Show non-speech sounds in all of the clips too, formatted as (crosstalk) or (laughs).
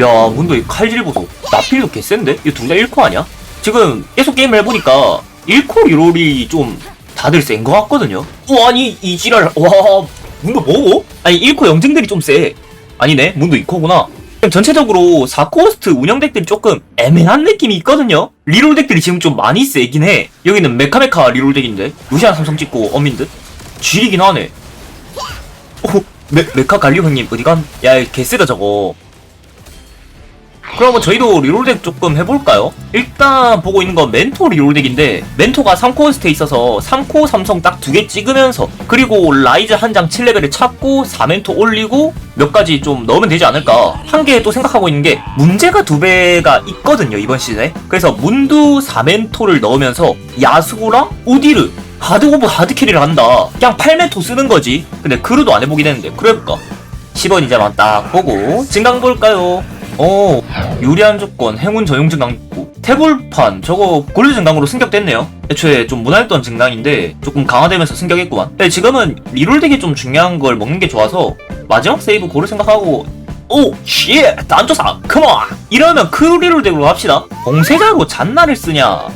야 문도 이 칼질 보소 나필도 개센데? 이거 둘 다 1코 아니야? 지금 계속 게임을 해보니까 1코 리롤이 좀 다들 센 거 같거든요? 와 아니 이 지랄 와 문도 뭐고? 아니 1코 영증들이 좀 세. 아니네 문도 2코구나. 전체적으로 4코스트 운영 덱들이 조금 애매한 느낌이 있거든요? 리롤 덱들이 지금 좀 많이 세긴 해. 여기는 메카메카 리롤 덱인데? 루시안 삼성 찍고 어민 듯? 쥐리긴 하네. 오 메, 메카 갈리오 형님 어디간? 야 개쎄다 저거 그러면 저희도 리롤덱 조금 해볼까요? 일단 보고 있는 건 멘토 리롤덱인데 멘토가 3코스트에 있어서 3코 삼성 딱 두 개 찍으면서 그리고 라이즈 한 장 7레벨을 찾고 4멘토 올리고 몇 가지 좀 넣으면 되지 않을까? 한 개 또 생각하고 있는 게 문제가 두 배가 있거든요 이번 시즌에. 그래서 문두 4멘토를 넣으면서 야수랑 우디르 하드 오브 하드 캐리를 한다. 그냥 8멘토 쓰는 거지. 근데 그루도 안 해보긴 했는데 그럴까? 10원 이자만 딱 보고 증강 볼까요? 오 유리한 조건 행운 전용 증강 있고 태블판 저거 고려 증강으로 승격됐네요 애초에 좀 무난했던 증강인데 조금 강화되면서 승격했구만 근데 지금은 리롤 되게 좀 중요한 걸 먹는 게 좋아서 마지막 세이브 고를 생각하고 오! 쉣! 단조사! 컴온! 이러면 크리롤 덱으로 합시다 봉쇄자로 잔나를 쓰냐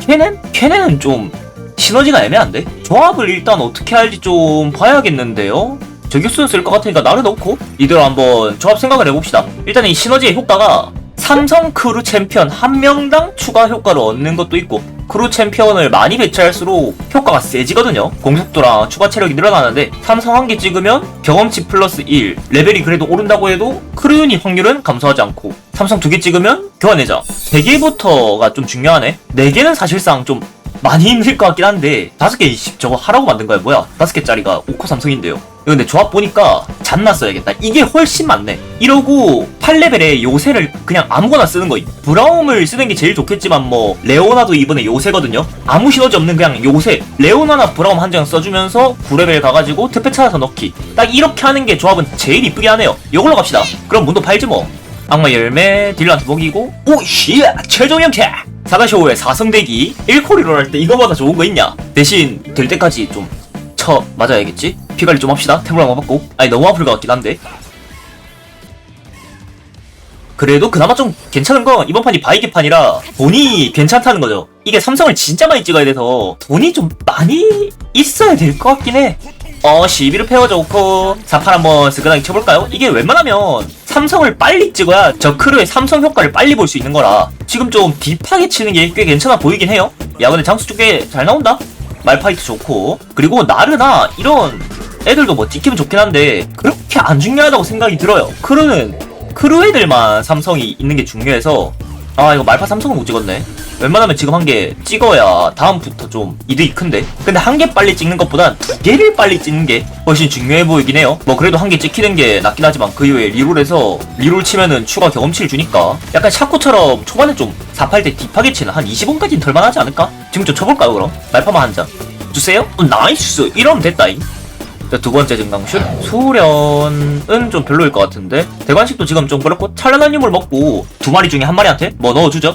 캐넨? 캐넨은 좀 시너지가 애매한데? 조합을 일단 어떻게 할지 좀 봐야겠는데요? 저격수는 쓸 것 같으니까 나를 넣고 이대로 한번 조합 생각을 해봅시다. 일단 이 시너지의 효과가 삼성 크루 챔피언 한 명당 추가 효과를 얻는 것도 있고 크루 챔피언을 많이 배치할수록 효과가 세지거든요. 공속도랑 추가 체력이 늘어나는데 삼성 한 개 찍으면 경험치 플러스 1 레벨이 그래도 오른다고 해도 크루 유닛 확률은 감소하지 않고 삼성 두 개 찍으면 교환내자 3개부터가 좀 중요하네 4개는 사실상 좀 많이 힘들 것 같긴 한데 5개 20 저거 하라고 만든 거야. 뭐야? 5개짜리가 5코 삼성인데요. 근데 조합 보니까 잔나 써야겠다. 이게 훨씬 많네. 이러고 8레벨에 요새를 그냥 아무거나 쓰는 거. 브라움을 쓰는 게 제일 좋겠지만 뭐 레오나도 이번에 요새거든요. 아무 시너지 없는 그냥 요새. 레오나나 브라움 한 장 써주면서 9레벨 가가지고 특패 찾아서 넣기. 딱 이렇게 하는 게 조합은 제일 이쁘게 하네요. 이걸로 갑시다. 그럼 문도 팔지 뭐. 악마 열매 딜러한테 먹이고. 오씨! 최종 형태 4-5에 4성 대기 1코리로 할 때 이거보다 좋은 거 있냐? 대신 될 때까지 좀 쳐 맞아야겠지? 피관리 좀 합시다. 태블릿 와봤고 아니 너무 아플 것 같긴 한데 그래도 그나마 좀 괜찮은 건 이번 판이 바이게 판이라 돈이 괜찮다는 거죠. 이게 삼성을 진짜 많이 찍어야 돼서 돈이 좀 많이 있어야 될 것 같긴 해. 어, 12를 패워져 놓고 4판 한번 스그나게 쳐볼까요? 이게 웬만하면 삼성을 빨리 찍어야 저 크루의 삼성 효과를 빨리 볼 수 있는 거라 지금 좀 딥하게 치는 게 꽤 괜찮아 보이긴 해요. 야 근데 장수 쪽에 잘 나온다? 말파이트 좋고 그리고 나르나 이런 애들도 뭐 찍히면 좋긴 한데 그렇게 안 중요하다고 생각이 들어요. 크루는 크루 애들만 삼성이 있는 게 중요해서 아 이거 말파 삼성은 못 찍었네 웬만하면 지금 한 개 찍어야 다음부터 좀 이득이 큰데? 근데 한 개 빨리 찍는 것보단 두 개를 빨리 찍는 게 훨씬 중요해 보이긴 해요. 뭐 그래도 한 개 찍히는 게 낫긴 하지만 그 이후에 리롤에서 리롤 치면은 추가 경험치를 주니까 약간 샤코처럼 초반에 좀 4팔 때 딥하게 치는 한 20원까지는 덜만하지 않을까? 지금 좀 쳐볼까요 그럼? 말파만 한장. 주세요? 어, 나이스! 이러면 됐다잉. 자, 두 번째 증강슛. 수련은 좀 별로일 것 같은데? 대관식도 지금 좀 그렇고 찬란한 유물 먹고 두 마리 중에 한 마리한테 뭐 넣어주죠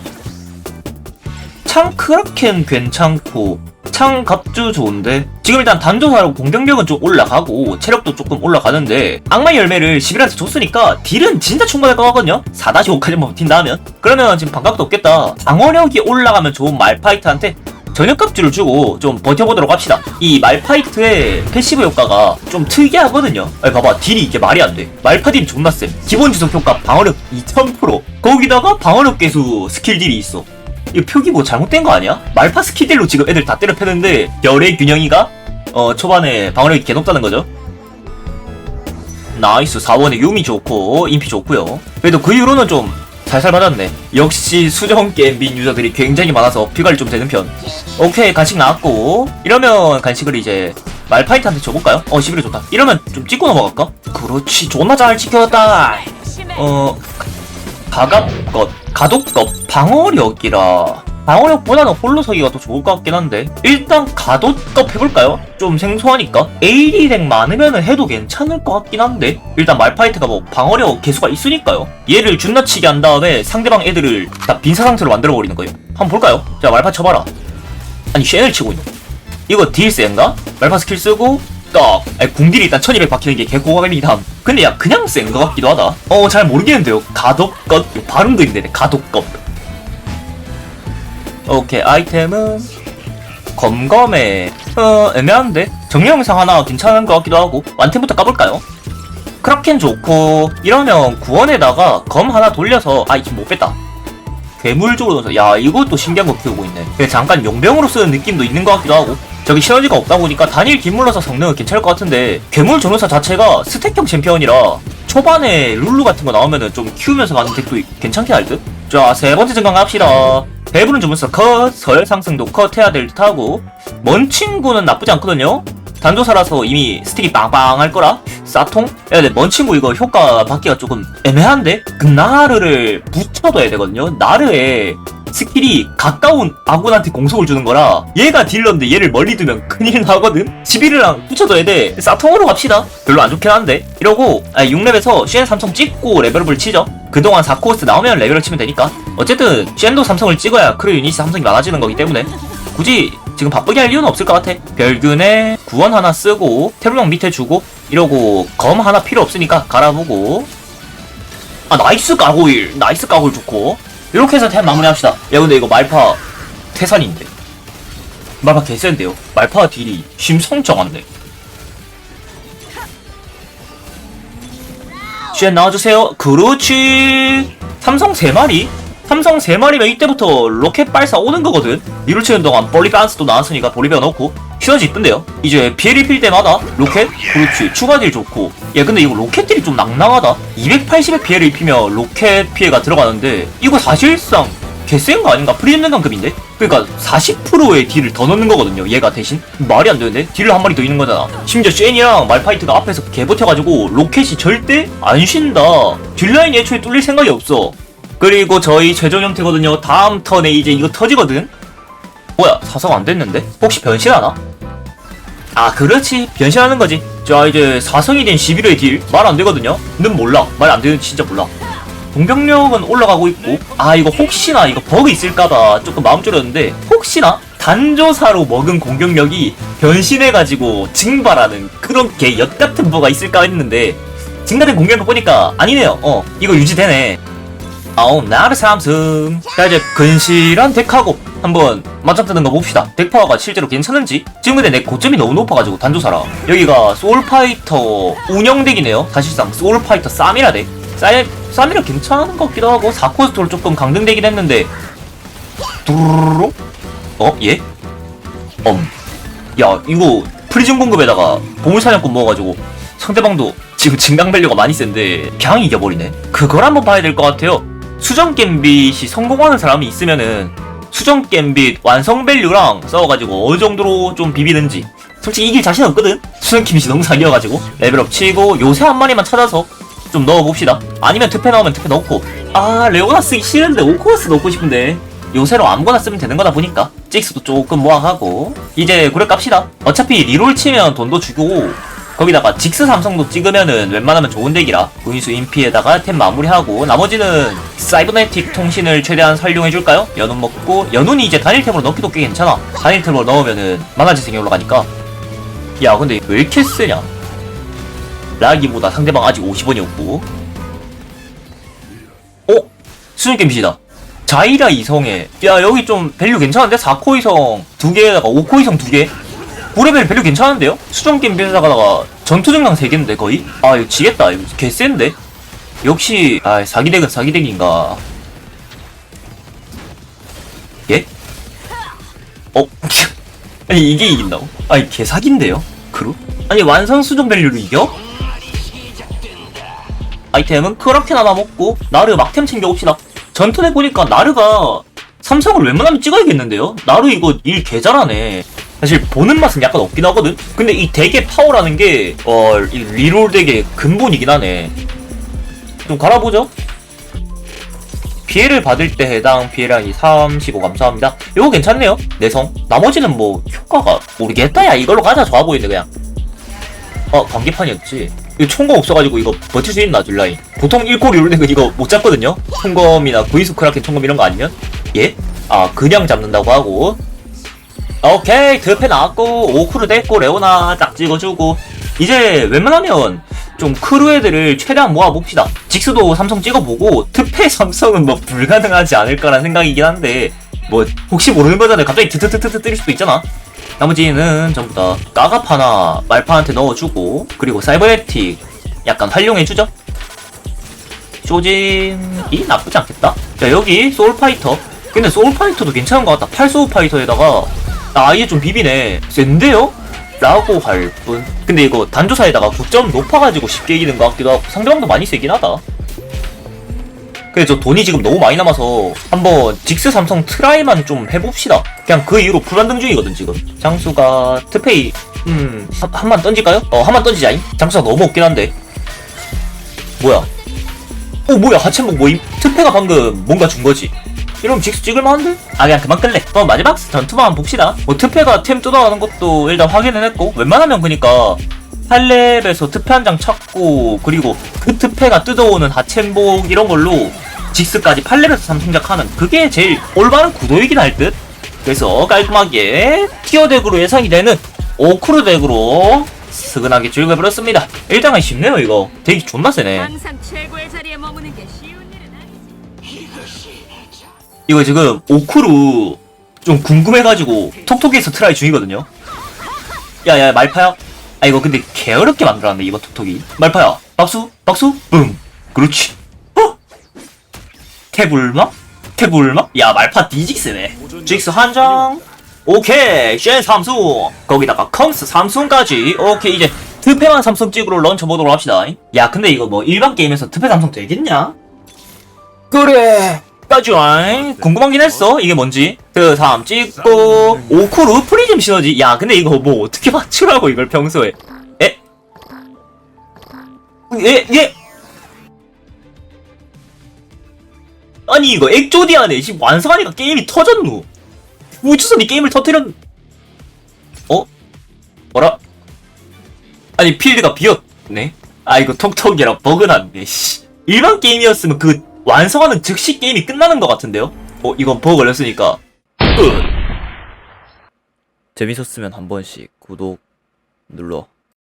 창 크라켄 괜찮고 창 갑주 좋은데 지금 일단 단조사로 공격력은 좀 올라가고 체력도 조금 올라가는데 악마 열매를 11한테 줬으니까 딜은 진짜 충분할 것 같거든요 4-5까지만 버틴다 하면 그러면 지금 반각도 없겠다 방어력이 올라가면 좋은 말파이트한테 전역값주를 주고 좀 버텨보도록 합시다. 이 말파이트의 패시브 효과가 좀 특이하거든요. 아니 봐봐 딜이 이게 말이 안 돼. 말파 딜이 존나 세. 기본 지속 효과 방어력 2000% 거기다가 방어력 개수 스킬 딜이 있어. 이거 표기 뭐 잘못된 거 아니야? 말파 스킬 딜로 지금 애들 다 때려 패는데 열의 균형이가 어 초반에 방어력이 개 높다는 거죠. 나이스 4원에 유미 좋고 인피 좋고요. 그래도 그 이후로는 좀 살살 맞았네. 역시 수정 게임 민 유저들이 굉장히 많아서 피관리 좀 되는 편. 오케이 간식 나왔고 이러면 간식을 이제 말파이트한테 줘볼까요? 어 11이 좋다. 이러면 좀 찍고 넘어갈까? 그렇지 존나 잘 찍혔다. 어 가갑것 가독것 방어력이라. 방어력보다는 홀로서기가 더 좋을 것 같긴 한데. 일단 가독것 해볼까요? 좀 생소하니까. AD 덱 많으면 해도 괜찮을 것 같긴 한데. 일단 말파이트가 뭐 방어력 개수가 있으니까요. 얘를 준나치게 한 다음에 상대방 애들을 다 빈사 상태로 만들어버리는 거예요. 한번 볼까요? 자 말파 쳐봐라. 아니 쉔을 치고 있네. 이거 딜 센가? 말파 스킬 쓰고 딱 아니, 궁딜이 일단 1200 박히는 게함 근데 야 그냥 센거 같기도 하다. 어 잘 모르겠는데요. 가독것? 발음도 있네 가독것. 오케이 아이템은 검검에. 어 애매한데? 정리영상 하나 괜찮은 것 같기도 하고. 완템부터 까볼까요? 크라켄 좋고 이러면 구원에다가 검 하나 돌려서 아 이거 못 뺐다. 괴물 쪽으로 넣어서. 야 이것도 신기한 거 키우고 있네. 그냥 잠깐 용병으로 쓰는 느낌도 있는 것 같기도 하고 저기 시너지가 없다 보니까 단일 기물로서 성능은 괜찮을 것 같은데 괴물 전우사 자체가 스택형 챔피언이라 초반에 룰루 같은 거 나오면은 좀 키우면서 가는 덱도 괜찮게 할 듯? 자 세 번째 증강 합시다 배부른 주문서 컷 서열 상승도 컷 해야 될 듯하고 먼 친구는 나쁘지 않거든요 단조사라서 이미 스틱이 빵빵할 거라? 싸통? 야 근데 먼 친구 이거 효과 받기가 조금 애매한데? 그 나르를 붙여둬야 되거든요. 나르에 스킬이 가까운 아군한테 공속을 주는 거라 얘가 딜러인데 얘를 멀리 두면 큰일 나거든? 11이랑 붙여줘야 돼. 싸통으로 갑시다. 별로 안 좋긴 한데. 이러고 아 6렙에서 쉔 삼성 찍고 레벨업을 치죠. 그동안 4코스 나오면 레벨을 치면 되니까. 어쨌든 쉔도 삼성을 찍어야 크루 유닛이 삼성이 많아지는 거기 때문에. 굳이 지금 바쁘게 할 이유는 없을 것 같아. 별균에 구원 하나 쓰고 태블럭 밑에 주고 이러고 검 하나 필요 없으니까 갈아보고. 아 나이스 까고일. 나이스 까고일 좋고. 이렇게 해서 템 마무리합시다. 야 근데 이거 말파 태산인데. 말파 개센데요. 말파 딜이 심성정한데. 쉔 나와주세요. 그렇지. 삼성 3마리 삼성 3마리면 이때부터 로켓 발사 오는 거거든. 이를 치는 동안 볼리반스도 나왔으니까 볼리베어 넣고. 시너지 이쁜데요? 이제 비엘이 필 때마다 로켓 그렇지 추가 딜 좋고. 야 근데 이거 로켓 딜이 좀 낭낭하다. 280의 피해를 입히면 로켓 피해가 들어가는데 이거 사실상 개센 거 아닌가? 프리엠능강급인데? 그러니까 40%의 딜을 더 넣는 거거든요 얘가 대신. 말이 안 되는데? 딜을 한 마리 더 있는 거잖아. 심지어 쉔이랑 말파이트가 앞에서 개버텨가지고 로켓이 절대 안 쉰다. 딜라인이 애초에 뚫릴 생각이 없어 그리고 저희 최종 형태거든요. 다음 턴에 이제 이거 터지거든? 뭐야 사성 안 됐는데? 혹시 변신하나? 아 그렇지. 변신하는 거지. 자 이제 사성이 된 11회 딜. 말 안 되거든요. 는 몰라. 말 안 되는 진짜 몰라. 공격력은 올라가고 있고. 아 이거 혹시나 이거 버그 있을까봐 조금 마음 졸였는데 혹시나 단조사로 먹은 공격력이 변신해가지고 증발하는 그런 개 엿같은 버가 있을까 했는데 증가된 공격력 보니까 아니네요. 어 이거 유지되네 아우 나르 삼승. 자 이제 근실한 덱하고 한번 맞짱 뜨는 거 봅시다. 덱 파워가 실제로 괜찮은지? 지금 근데 내 고점이 너무 높아가지고 단조사라. 여기가 소울파이터 운영덱이네요. 사실상 소울파이터 쌈이라 덱 쌀, 쌈이라 괜찮은 것 같기도 하고 4코스토로 조금 강등되긴 했는데. 두루루루? 어? 예? 엄. 야 이거 프리즘 공급에다가 보물사냥꾼 먹어가지고 상대방도 지금 증강 밸류가 많이 센데 그냥 이겨버리네. 그걸 한번 봐야 될 것 같아요 수정 겜빗이 성공하는 사람이 있으면은 수정 겜빗 완성 밸류랑 싸워가지고 어느 정도로 좀 비비는지. 솔직히 이길 자신 없거든. 수정 겜빗이 너무 사기여가지고. 레벨업 치고 요새 한 마리만 찾아서 좀 넣어봅시다. 아니면 특패 나오면 특패 넣고. 아 레오나 쓰기 싫은데 오코스 넣고 싶은데. 요새로 아무거나 쓰면 되는 거다 보니까. 찍스도 조금 모아하고. 이제 구력 깝시다. 어차피 리롤 치면 돈도 주고 거기다가 직스 삼성도 찍으면은 웬만하면 좋은 덱이라 구인수 인피에다가 템 마무리하고 나머지는 사이버네틱 통신을 최대한 활용해줄까요? 연운 먹고 연운이 이제 단일템으로 넣기도 꽤 괜찮아. 단일템으로 넣으면은 만화 재생이 올라가니까. 야 근데 왜 이렇게 세냐? 라기보다 상대방 아직 50원이었고. 어? 수준 게임이다. 자이라 이성에. 야 여기 좀 밸류 괜찮은데? 4코 이성 2개에다가 5코 이성 2개 9레벨 밸류 괜찮은데요? 수정 게임 비슷하다가 전투 증강 3개인데 거의? 아 이거 지겠다 이거 개 센데? 역시 아 사기덱은 사기덱인가 예? 어? (laughs) 아니 이게 이긴다고? 아니 개 사기인데요? 그루? 아니 완성 수정 밸류를 이겨? 아이템은 하나 먹고 나르 막템 챙겨봅시다 전투에 보니까 나르가 삼성을 웬만하면 찍어야겠는데요? 나르 이거 일 개잘하네 사실 보는 맛은 약간 없긴 하거든? 근데 이 덱의 파워라는 게, 어, 이 리롤 덱의 근본이긴 하네. 좀 갈아보죠? 피해를 받을 때 해당 피해량이 35 감사합니다. 이거 괜찮네요. 내성. 나머지는 뭐, 효과가 모르겠다. 야, 이걸로 가자. 좋아 보이네, 그냥. 어, 관계판이었지. 이거 총검 없어가지고 이거 버틸 수 있나, 딜라인. 보통 1코 리롤 덱은 이거 못 잡거든요? 총검이나 구이스 크라켄 총검 이런 거 아니면? 예? 아, 그냥 잡는다고 하고. 오케이 드패 나왔고 오크루 됐고 레오나 딱 찍어주고. 이제 웬만하면 좀 크루 애들을 최대한 모아봅시다. 직수도 삼성 찍어보고 특패 삼성은 뭐 불가능하지 않을까라는 생각이긴 한데 뭐 혹시 모르는 거잖아요 갑자기 트트트트트 뜨릴 수도 있잖아. 나머지는 전부 다 까갑 하나 말파한테 넣어주고 그리고 사이버네틱 약간 활용해주죠. 쇼진이 나쁘지 않겠다. 자 여기 소울파이터. 근데 소울파이터도 괜찮은 것 같다. 팔소울파이터에다가 나 아예 좀 비비네 센데요? 라고 할 뿐. 근데 이거 단조사에다가 9점 높아가지고 쉽게 이기는 것 같기도 하고 상대방도 많이 세긴 하다. 근데 저 돈이 지금 너무 많이 남아서 한번 직스 삼성 트라이만 좀 해봅시다. 그냥 그 이후로 불반등 중이거든 지금. 장수가 트페이 음 한 번 던질까요? 어 한 번 던지자잉. 장수가 너무 없긴 한데. 뭐야? 어 뭐야 하천복 모임? 트페가 방금 뭔가 준 거지. 이러면 직스 찍을만한데? 아 그냥 그만 끌래. 그럼 마지막 전투만 봅시다. 뭐 트페가 템 뜯어가는 것도 일단 확인을 했고 웬만하면 그니까 8렙에서 트페 한장 찾고 그리고 그 트페가 뜯어오는 하첸복 이런 걸로 직스까지 8렙에서 삼성작하는 그게 제일 올바른 구도이긴 할 듯. 그래서 깔끔하게 티어 덱으로 예상이 되는 오크루 덱으로 스근하게 즐겨버렸습니다. 1장은 쉽네요 이거. 덱이 존나 세네 이거 지금 오크루 좀 궁금해가지고 톡톡이에서 트라이 중이거든요. 야야 말파야. 아 이거 근데 개어렵게 만들었네 이번 톡톡이. 말파야 박수 박수 응 그렇지. 어? 태불마? 태불마? 야 말파 디직스네. 직스 한장. 오케이 쉔 삼성 거기다가 컴스 삼성까지 오케이 이제 특패만 삼성 찍으로 런처 모드로 합시다 야 근데 이거 뭐 일반 게임에서 특패 삼성 되겠냐? 그래 까주아잉 궁금하긴 했어 이게 뭔지 그 다음 찍고 오쿠루 프리즘 시너지 야 근데 이거 뭐 어떻게 (laughs) 맞추라고 이걸 평소에 에? 예? 예? 아니 이거 액조디아네 지금 완성하니까 게임이 터졌누 우주선이 게임을 터뜨렸 어? 뭐라? 아니 필드가 비었네 아 이거 톡톡이랑 버그 났네 씨 일반 게임이었으면 그 완성하는 즉시 게임이 끝나는 것 같은데요? 어, 이건 버그 걸렸으니까 끝! 재밌었으면 한 번씩 구독 눌러